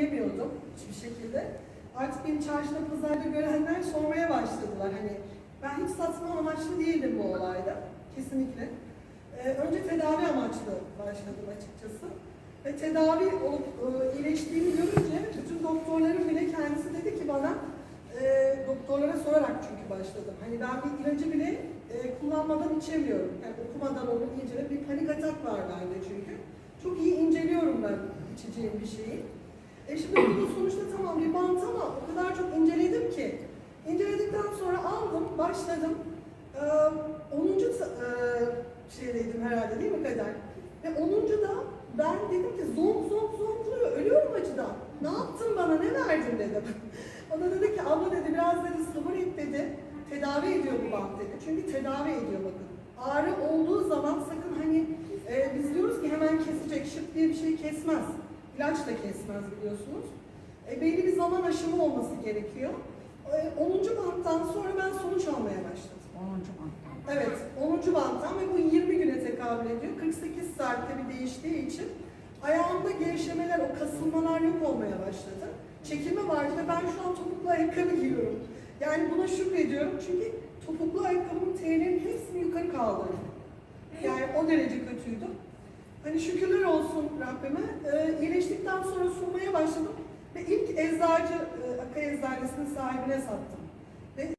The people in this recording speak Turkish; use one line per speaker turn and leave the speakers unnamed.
giyemiyordum hiçbir şekilde. Artık beni çarşıda pazarda görenler sormaya başladılar. Hani ben hiç satma amaçlı değildim bu olayda. Kesinlikle. Ee, önce tedavi amaçlı başladım açıkçası. Ve tedavi olup e, iyileştiğimi görünce bütün doktorlarım bile kendisi dedi ki bana e, doktorlara sorarak çünkü başladım. Hani ben bir ilacı bile e, kullanmadan içemiyorum. Yani okumadan onu incele bir panik atak var bende çünkü. Çok iyi inceliyorum ben içeceğim bir şeyi. E şimdi bunun sonuçta tamam bir bant ama o kadar çok inceledim ki. İnceledikten sonra aldım, başladım. Ee, 10. sa- e, şeydeydim herhalde değil mi Kader? Ve 10. da ben dedim ki zonk zonk zonkluyor, ölüyorum acıdan. Ne yaptın bana, ne verdin dedim. O da dedi ki abla dedi biraz dedi sabır et dedi. Tedavi ediyor bu bant dedi. Çünkü tedavi ediyor bakın. Ağrı olduğu zaman sakın hani e, biz diyoruz ki hemen kesecek, şıp diye bir şey kesmez. İlaç da kesmez biliyorsunuz. E, belli bir zaman aşımı olması gerekiyor. E, 10. banttan sonra ben sonuç almaya başladım.
10. banttan.
Evet, 10. banttan ve bu 20 güne tekabül ediyor. 48 saatte bir değiştiği için ayağımda gevşemeler, o kasılmalar yok olmaya başladı. Çekilme vardı ve ben şu an topuklu ayakkabı giyiyorum. Yani buna şükrediyorum çünkü topuklu ayakkabımın T'lerin hepsini yukarı kaldırdı. Yani o derece kötüydü. Hani şükürler olsun Rabbime. Ee, iyileştikten sonra sunmaya başladım ve ilk eczacı, e, Akay Eczanesi'nin sahibine sattım.